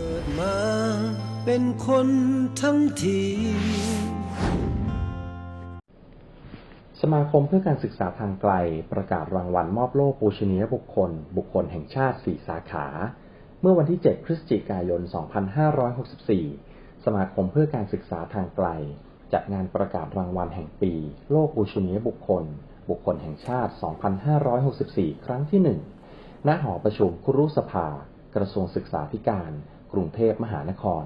เกิดมาเป็นคนทั้งทีสมาคมเพื่อการศึกษาทางไกลประกาศรางวัลมอบโล่ปูชนียบุคคล บุคคลแห่งชาติ 4 สาขา เมื่อวันที่ 7 พฤศจิกายน 2564 สมาคมเพื่อการศึกษาทางไกล จัดงานประกาศรางวัลแห่งปี โล่ปูชนียบุคคล บุคคลแห่งชาติ 2564 ครั้งที่ 1 ณ หอประชุมครุสภา กระทรวงศึกษาธิการ กรุงเทพมหานคร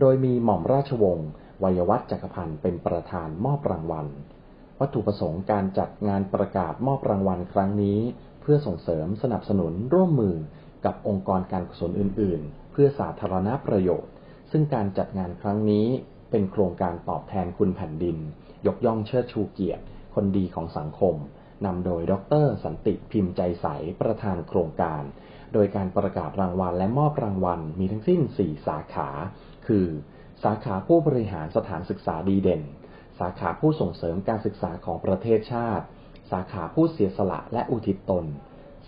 โดยมีหม่อมราชวงศ์วัยวัฒน์จักรพันธ์เป็นประธานมอบรางวัล วัตถุประสงค์การจัดงานประกาศมอบรางวัลครั้งนี้ เพื่อส่งเสริมสนับสนุนร่วมมือกับองค์กรการกุศลอื่น ๆ เพื่อสาธารณประโยชน์ ซึ่งการจัดงานครั้งนี้เป็นโครงการตอบแทนคุณแผ่นดิน ยกย่องเชิดชูเกียรติ คนดีของสังคมนำโดยดร สันติพิมพ์ใจใสประธานโครงการ โดยการประกาศรางวัลและมอบรางวัลมีทั้งสิ้น 4 สาขา คือ สาขาผู้บริหารสถานศึกษาดีเด่น สาขาผู้ส่งเสริมการศึกษาของประเทศชาติ สาขาผู้เสียสละและอุทิศตน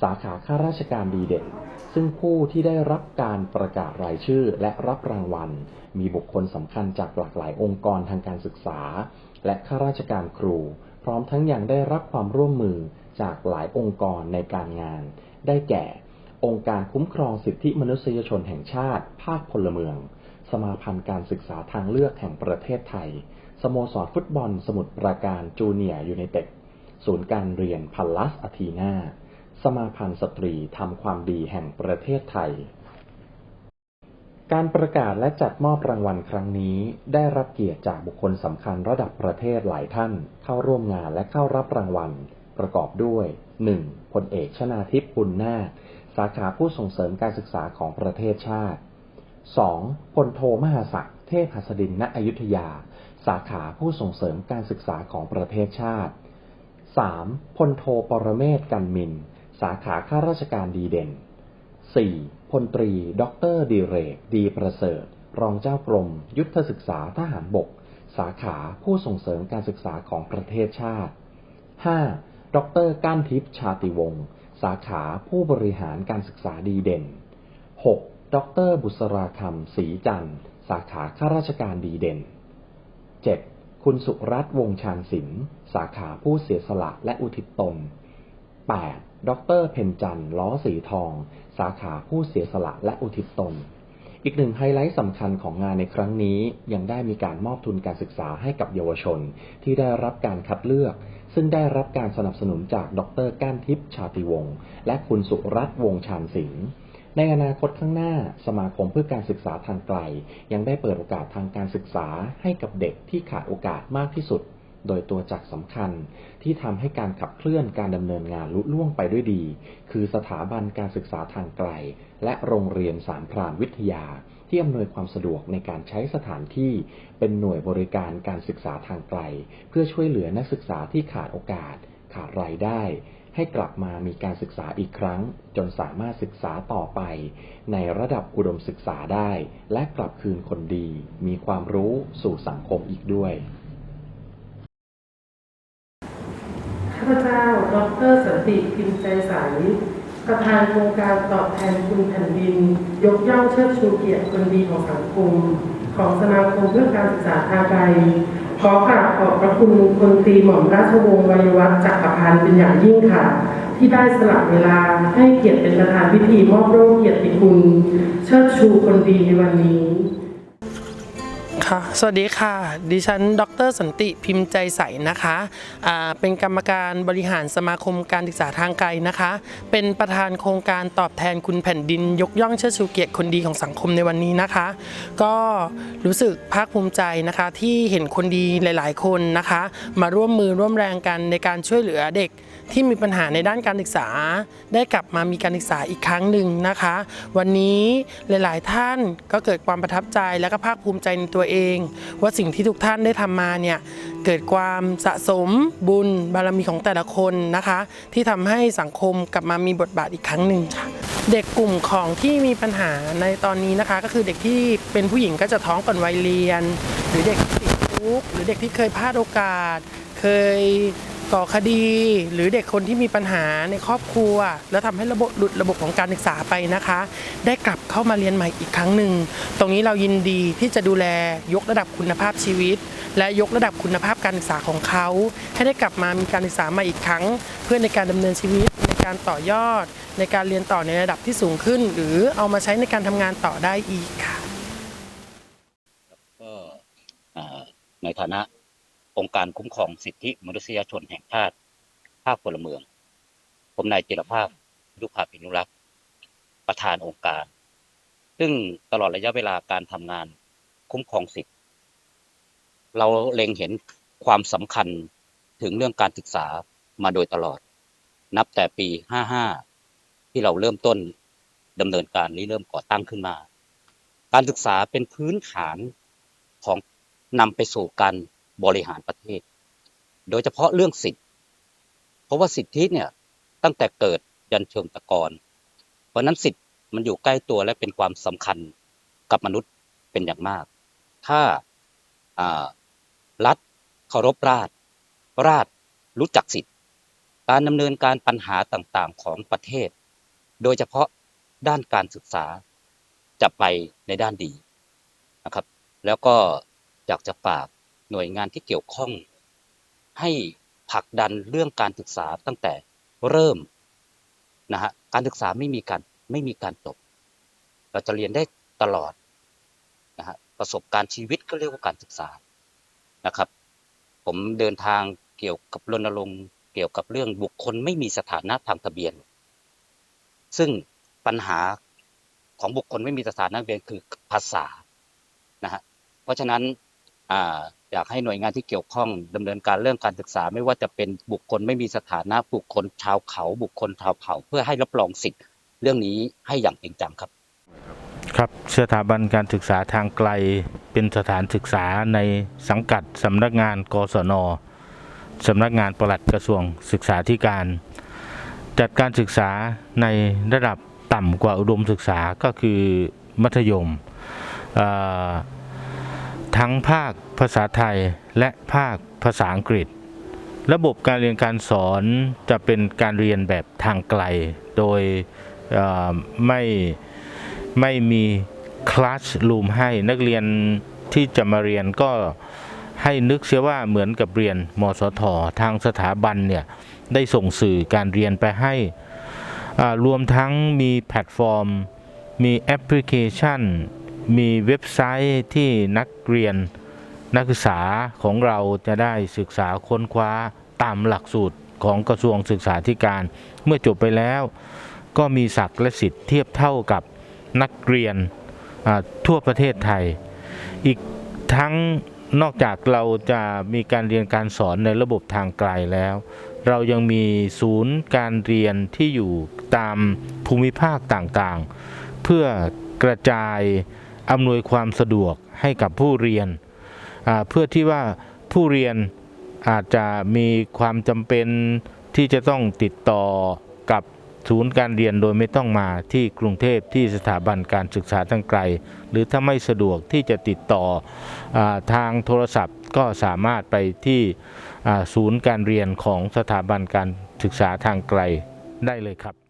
สาขาข้าราชการดีเด่น ซึ่งผู้ที่ได้รับการประกาศรายชื่อและรับรางวัล มีบุคคลสำคัญจากหลากหลายองค์กรทางการศึกษา และข้าราชการครู พร้อมทั้งยังได้รับความร่วมมือจากหลายองค์กรในการงาน ได้แก่ องค์การคุ้มครองสิทธิมนุษยชนแห่งชาติ ภาคพลเมือง สมาพันธ์การศึกษาทางเลือกแห่งประเทศไทย สโมสรฟุตบอลสมุทรปราการจูเนียร์ยูไนเต็ด ศูนย์การเรียนพัลลัสอาทีนาสมาพันธ์สตรีทำความดีแห่งประเทศไทย การประกาศและจัดมอบรางวัลครั้งนี้ ได้รับเกียรติจากบุคคลสำคัญระดับประเทศหลายท่าน เข้าร่วมงานและเข้ารับรางวัล ประกอบด้วย 1. พลเอกชนาทิพย์ปุณนาค สาขาผู้ส่งเสริมการศึกษาของประเทศชาติ 2. พลโทมหาศักดิ์เทพหัสดินณอยุธยา สาขาผู้ส่งเสริมการศึกษาของประเทศชาติ 3. พลโทปรเมศกันมิน สาขาข้าราชการดีเด่น 4. พลตรีด็อกเตอร์ดีเรก ดีประเสริฐ รองเจ้ากรม ยุทธศึกษาทหารบก สาขาผู้ส่งเสริมการศึกษาของประเทศชาติ 5. ดรก้านทิพย์ชาติวงศ์ สาขาผู้บริหารการศึกษาดีเด่น 6. ดร บุษราคำศรีจันทร์ สาขาข้าราชการดีเด่น 7. คุณสุรัตน์วงชาญศิลป์ สาขาผู้เสียสละและอุทิศตน 8. ดร เพ็ญจันทร์ล้อสีทอง สาขาผู้เสียสละและอุทิศตน อีกหนึ่งไฮไลท์สำคัญของงานในครั้งนี้ยังได้มีการมอบทุนการศึกษาให้กับเยาวชน ที่ได้รับการคัดเลือก ซึ่งได้รับการสนับสนุนจากดรก้านทิพย์ชาติวงศ์และคุณสุรัตน์วงชาญศิลป์ในอนาคตข้างหน้า สมาคมเพื่อการศึกษาทางไกล ยังได้เปิดโอกาสทางการศึกษาให้กับเด็กที่ขาดโอกาสมากที่สุด โดยตัวจักสำคัญที่ทำให้การขับเคลื่อนการดำเนินงานลุล่วงไปด้วยดี คือสถาบันการศึกษาทางไกล และโรงเรียนสามพรานวิทยา ที่อำนวยความสะดวกในการใช้สถานที่เป็นหน่วยบริการการศึกษาทางไกล เพื่อช่วยเหลือนักศึกษาที่ขาดโอกาส ขาดรายได้ ให้กลับมามีการศึกษาอีกครั้ง จนสามารถศึกษาต่อไป ในระดับอุดมศึกษาได้ และกลับคืนคนดี มีความรู้สู่สังคมอีกด้วยข้าพเจ้า ดรสันติพิมพ์ใจใส ประธานโครงการตอบแทนคุณแผ่นดิน ยกย่องเชิดชูเกียรติคนดีของสังคม ของสมาคมเพื่อการศึกษาทางไกลขอกราบขอบพระคุณพลตรีหม่อมราชวงศ์วัยวัฒน์จักรพันธ์เป็นอย่างยิ่งค่ะ ที่ได้สละเวลาให้เกียรติเป็นประธานพิธีมอบโล่เกียรติคุณ เชิดชูคนดีในวันนี้ ค่ะสวัสดีค่ะ ดิฉัน ดรสันติพิมพ์ใจใสนะคะอ่าเป็นกรรมการบริหารสมาคมการศึกษาทางไกลนะคะ เป็นประธานโครงการตอบแทนคุณแผ่นดิน ยกย่องเชิดชูเกียรติคนดีของสังคมในวันนี้นะคะ ก็รู้สึกภาคภูมิใจนะคะที่เห็นคนดีหลาย ๆ คนนะคะ มาร่วมมือร่วมแรงกันในการช่วยเหลือเด็กที่มีปัญหาในด้านการศึกษา ได้กลับมามีการศึกษาอีกครั้งหนึ่งนะคะ วันนี้หลาย ๆ ท่านก็เกิดความประทับใจและก็ภาคภูมิใจในตัวเองว่าสิ่งที่ทุกท่านได้ทำมาเนี่ยเกิดความสะสมบุญบารมีของแต่ละคนนะคะ ที่ทำให้สังคมกลับมามีบทบาทอีกครั้งหนึ่งค่ะเด็กกลุ่มของที่มีปัญหาในตอนนี้นะคะ ก็คือเด็กที่เป็นผู้หญิงก็จะท้องก่อนวัยเรียน หรือเด็กติดคุกหรือเด็กที่เคยพลาดโอกาส เคย ก่อคดีหรือเด็กคนที่มีปัญหาในครอบครัว แล้วทำให้ระบบหลุดระบบของการศึกษาไปนะคะ ได้กลับเข้ามาเรียนใหม่อีกครั้งหนึ่ง ตรงนี้เรายินดีที่จะดูแลยกระดับคุณภาพชีวิต และยกระดับคุณภาพการศึกษาของเขา ให้ได้กลับมามีการศึกษาใหม่อีกครั้ง เพื่อในการดำเนินชีวิตในการต่อยอด ในการเรียนต่อในระดับที่สูงขึ้น หรือเอามาใช้ในการทำงานต่อได้อีกค่ะก็ในฐานะ องค์การคุ้มครองสิทธิมนุษยชนแห่งชาติ ภาคพลเมือง ผมนายจิรภาพยุภาพินุรักษ์ ประธานองค์การ ซึ่งตลอดระยะเวลาการทำงานคุ้มครองสิทธิเราเล็งเห็นความสำคัญถึงเรื่องการศึกษามาโดยตลอด นับแต่ปี 55 ที่เราเริ่มต้นดำเนินการนี้เริ่มก่อตั้งขึ้นมา การศึกษาเป็นพื้นฐานของนำไปสู่การ บริหารประเทศ โดยเฉพาะเรื่องสิทธิเพราะว่าสิทธิเนี่ยตั้งแต่เกิดยันเชิงตะกอนเพราะนั้นสิทธิมันอยู่ใกล้ตัวและเป็นความสำคัญกับมนุษย์เป็นอย่างมาก ถ้ารัฐเคารพราชราชรู้จักสิทธิการดำเนินการปัญหาต่างๆของประเทศ โดยเฉพาะด้านการศึกษาจะไปในด้านดีนะครับ แล้วก็อยากจะฝาก หน่วยงานที่เกี่ยวข้อง ให้ผลักดันเรื่องการศึกษาตั้งแต่เริ่มนะฮะการศึกษาไม่มีการไม่มีการจบเราจะเรียนได้ตลอดนะฮะประสบการณ์ชีวิตก็เรียกว่าการศึกษานะครับ ผมเดินทางเกี่ยวกับรณรงค์เกี่ยวกับเรื่องบุคคลไม่มีสถานะทางทะเบียน ซึ่งปัญหาของบุคคลไม่มีสถานะทะเบียนคือภาษานะฮะเพราะฉะนั้นอ่า อยากให้หน่วยงานที่เกี่ยวข้องดำเนินการเรื่องการศึกษา ไม่ว่าจะเป็นบุคคลไม่มีสถานะบุคคลชาวเขา บุคคลชาวเผ่า เพื่อให้รับรองสิทธิ์เรื่องนี้ให้อย่างจริงจังครับ ครับสถาบันการศึกษาทางไกลเป็นสถานศึกษาในสังกัดสำนักงานกศนสำนักงานปลัดกระทรวงศึกษาธิการ จัดการศึกษาในระดับต่ำกว่าอุดมศึกษาก็คือมัธยมอ่อ ทั้งภาคภาษาไทยและภาคภาษาอังกฤษ ระบบการเรียนการสอนจะเป็นการเรียนแบบทางไกล โดยไม่ไม่มีคลาสรูมให้นักเรียนที่จะมาเรียนก็ให้นึกเสียว่าเหมือนกับเรียนมสททางสถาบันเนี่ยได้ส่งสื่อการเรียนไปให้รวมทั้งมีแพลตฟอร์ม มีแอปพลิเคชัน มีเว็บไซต์ที่นักเรียนนักศึกษาของเราจะได้ศึกษาค้นคว้าตามหลักสูตรของกระทรวงศึกษาธิการ เมื่อจบไปแล้ว ก็มีศักดิ์และสิทธิ์เทียบเท่ากับนักเรียนทั่วประเทศไทย อีกทั้งนอกจากเราจะมีการเรียนการสอนในระบบทางไกลแล้ว เรายังมีศูนย์การเรียนที่อยู่ตามภูมิภาคต่างๆ เพื่อกระจาย อำนวยความสะดวกให้กับผู้เรียน เพื่อที่ว่าผู้เรียนอาจจะมีความจำเป็นที่จะต้องติดต่อกับศูนย์การเรียนโดยไม่ต้องมาที่กรุงเทพที่สถาบันการศึกษาทางไกล หรือถ้าไม่สะดวกที่จะติดต่ออทางโทรศัพท์ก็สามารถไปที่ศูนย์การเรียนของสถาบันการศึกษาทางไกลได้เลยครับ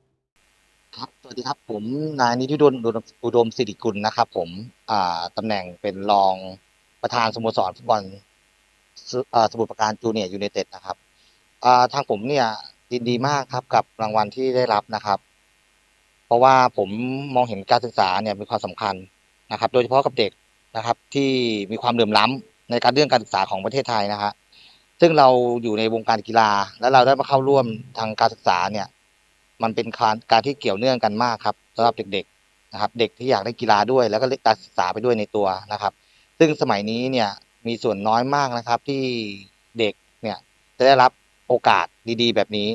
วัสดีครับผมนายนิติดลอุดมอุดมสิริกุลนะครับ ผมอ่าตำแหน่งเป็นรองประธานสโมสรฟุตบอลสอ่าสมุทรปราการจูเนียร์ยูไนเต็ดนะครับอ่าทางผมเนี่ยยินดีมากครับกับรางวัลที่ได้รับนะครับ เพราะว่าผมมองเห็นการศึกษาเนี่ยมีความสำคัญนะครับ โดยเฉพาะกับเด็กนะครับ ที่มีความเหลื่อมล้ำในการเรื่องการศึกษาของประเทศไทยนะฮะซึ่งเราอยู่ในวงการกีฬา แล้วเราได้มาเข้าร่วมทางการศึกษาเนี่ย มันเป็นการการที่เกี่ยวเนื่องกันมากครับสำหรับเด็กๆนะครับ เด็กที่อยากได้กีฬาด้วย แล้วก็การศึกษาไปด้วยในตัวนะครับ ซึ่งสมัยนี้เนี่ยมีส่วนน้อยมากนะครับที่เด็กเนี่ยจะได้รับโอกาสดีๆ แบบนี้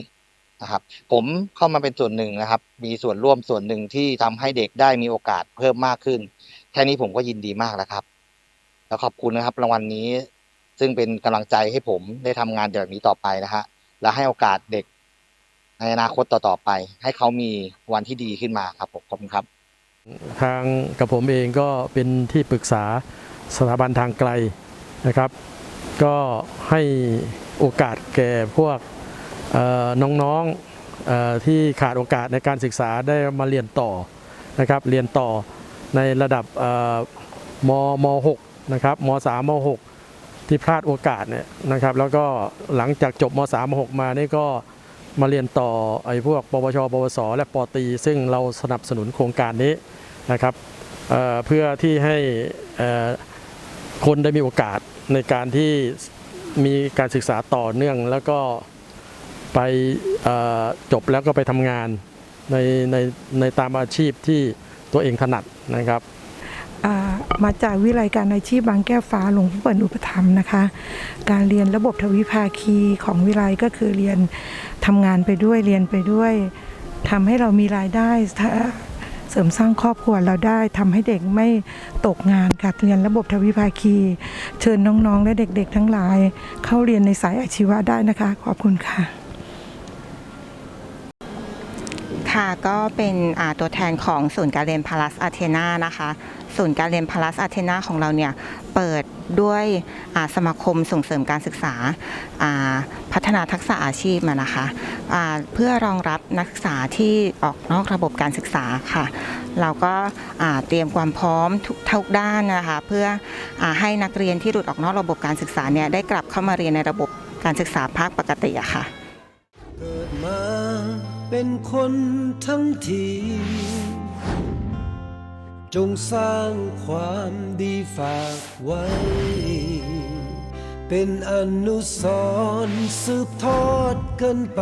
นะครับ ผมเข้ามาเป็นส่วนหนึ่งนะครับ มีส่วนร่วมส่วนหนึ่งที่ทำให้เด็กได้มีโอกาสเพิ่มมากขึ้น แค่นี้ผมก็ยินดีมากแล้วครับ แล้วขอบคุณนะครับรางวัลนี้ซึ่งเป็นกำลังใจให้ผมได้ทำงานแบบนี้ต่อไปนะฮะและให้โอกาสเด็ก ในอนาคตต่อๆไป ให้เขามีวันที่ดีขึ้นมาครับผมขอบคุณครับ ทางกับผมเองก็เป็นที่ปรึกษาสถาบันทางไกลนะครับ ก็ให้โอกาสแก่พวกน้องๆที่ขาดโอกาสในการศึกษาได้มาเรียนต่อนะครับเรียนต่อในระดับมม6นะครับม3ม6ที่พลาดโอกาสเนี่ยนะครับ แล้วก็หลังจากจบม3ม6มานี่ก็ มาเรียนต่อไอ้พวกปวชปวส และปตี ซึ่งเราสนับสนุนโครงการนี้นะครับเเพื่อที่ให้คนได้มีโอกาสในการที่มีการศึกษาต่อเนื่อง แล้วก็ไปจบแล้วก็ไปทำงานในในในตามอาชีพที่ตัวเองถนัดนะครับมาจากวิไลการอาชีพบางแก้วฟ้าหลวงพ่อเปิ่นอุปถัมนะคะ การเรียนระบบทวิภาคีของวิไลก็คือเรียน ทำงานไปด้วยเรียนไปด้วยทำให้เรามีรายได้เสริมสร้างครอบครัวเราได้ทำให้เด็กไม่ตกงานค่ะเรียนระบบทวิภาคี เชิญน้องๆ และเด็กๆ ทั้งหลาย เข้าเรียนในสายอาชีวะได้นะคะ ขอบคุณค่ะ ค่ะก็เป็นตัวแทนของศูนย์การเรียนพารัสอาเทนานะคะ ศูนย์การเรียนพารัสอาเทนาของเราเนี่ยเปิด ด้วยสมาคมส่งเสริมการศึกษาพัฒนาทักษะอาชีพนะคะเพื่อรองรับนักศึกษาที่ออกนอกระบบการศึกษาค่ะ เราก็เตรียมความพร้อมทุกด้านนะคะเพื่ออให้นักเรียนที่หลุดออกนอกระบบการศึกษาเนี่ยได้กลับเข้ามาเรียนในระบบการศึกษาภาคปกติอะค่ะ เกิดมาเป็นคนทั้งที จงสร้างความดีฝากไว้ เป็นอนุสรณ์สืบทอดกันไป